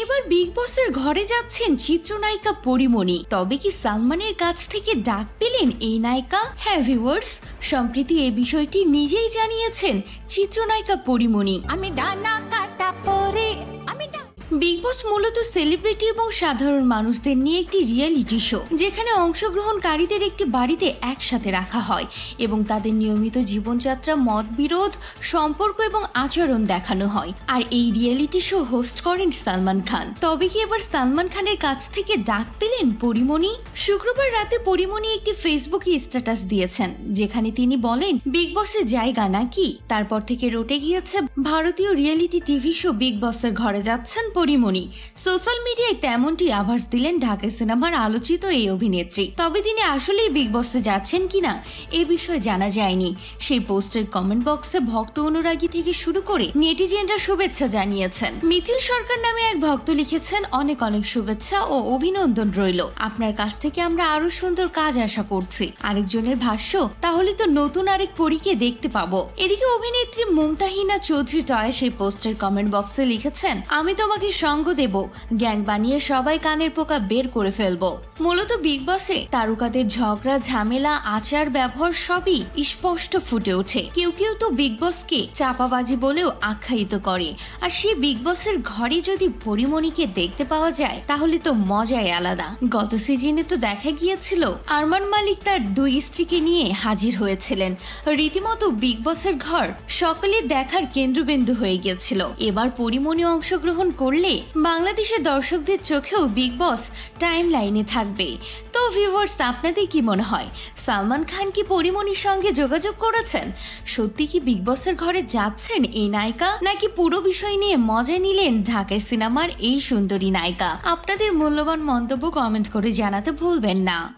এবার বিগ বসের ঘরে যাচ্ছেন চিত্রনায়িকা পরিমণি। তবে কি সালমানের কাছ থেকে ডাক পেলেন এই নায়িকা? হ্যাঁ ভিউয়ার্স সম্প্রতি এই বিষয়টি নিজেই জানিয়েছেন চিত্রনায়িকা পরিমণি। আমি ডানা বিগ বস মূলত সেলিব্রিটি এবং সাধারণ মানুষদের নিয়ে একটি রিয়েলিটি শো যেখানে অংশগ্রহণকারীদের একটি বাড়িতে একসাথে রাখা হয় এবং তাদের নিয়মিত জীবনযাত্রা মত বিরোধ সম্পর্ক এবং আচরণ দেখানো হয়। আর এই রিয়েলিটি শো হোস্ট করেন সালমান খান। তবে কি এবার সালমান খানের কাছ থেকে ডাক পেলেন পরিমণি? শুক্রবার রাতে পরিমণি একটি ফেসবুকে স্ট্যাটাস দিয়েছেন, যেখানে তিনি বলেন বিগ বসের জায়গা নাকি? তারপর থেকে রটে গিয়েছে ভারতীয় রিয়েলিটি টিভি শো বিগ বসের ঘরে যাচ্ছেন পরিমণি। সোশ্যাল মিডিয়ায় তেমনটি আভাস দিলেন ঢাকা সিনেমার আলোচিত এই অভিনেত্রী। তবে তিনি আসলেই বিগ বসে যাচ্ছেন কিনা, এ বিষয়ে জানা যায়নি। সেই পোস্টের কমেন্ট বক্সে ভক্ত অনুরাগী থেকে শুরু করে নেটিজেনরা শুভেচ্ছা জানিয়েছেন। মিথিল সরকার নামে এক ভক্ত লিখেছেন, অনেক অনেক শুভেচ্ছা ও অভিনন্দন রইল। আপনার কাছ থেকে আমরা আরও সুন্দর কাজ আশা করছি। আরেকজনের ভাষ্য, তাহলে তো নতুন আরেক পরীকে দেখতে পাবো। এদিকে অভিনেত্রী মুমতাহিনা চৌধুরী টয় সেই পোস্টের কমেন্ট বক্সে লিখেছেন, আমি তোমাকে সঙ্গ দেব। গ্যাং বানিয়ে সবাই কানের পোকা বের করে ফেলব। মূলত বিগ বসে তারকাদের ঝগড়া, ঝামেলা, আচার, ব্যবহার সবই স্পষ্ট ফুটে ওঠে। কেউ কেউ তো বিগ বসকে চাপাবাজি বলেও আখ্যায়িত করে। আর সে বিগ বসের ঘরে যদি পরিমণিকে দেখতে পাওয়া যায়, তাহলে তো মজাই আলাদা। গত সিজনে তো দেখা গিয়েছিল, আরমান মালিক তার দুই স্ত্রীকে নিয়ে হাজির হয়েছিলেন। রীতিমতো বিগ বসের ঘর সকলে দেখার কেন্দ্রবিন্দু হয়ে গিয়েছিল। এবার পরিমণি অংশগ্রহণ করলে বাংলাদেশের দর্শকদের চোখেও বিগ বস টাইম লাইনে থাকবে। তো ভিউয়ার্স আপনাদের কি মনে হয়? সালমান খান কি পরিমণির সঙ্গে যোগাযোগ করেছেন? সত্যি কি বিগ বসের ঘরে যাচ্ছেন এই নায়িকা? নাকি পুরো বিষয় নিয়ে মজা নিলেন ঢাকায় সিনেমার এই সুন্দরী নায়িকা? আপনাদের মূল্যবান মন্তব্য কমেন্ট করে জানাতে ভুলবেন না।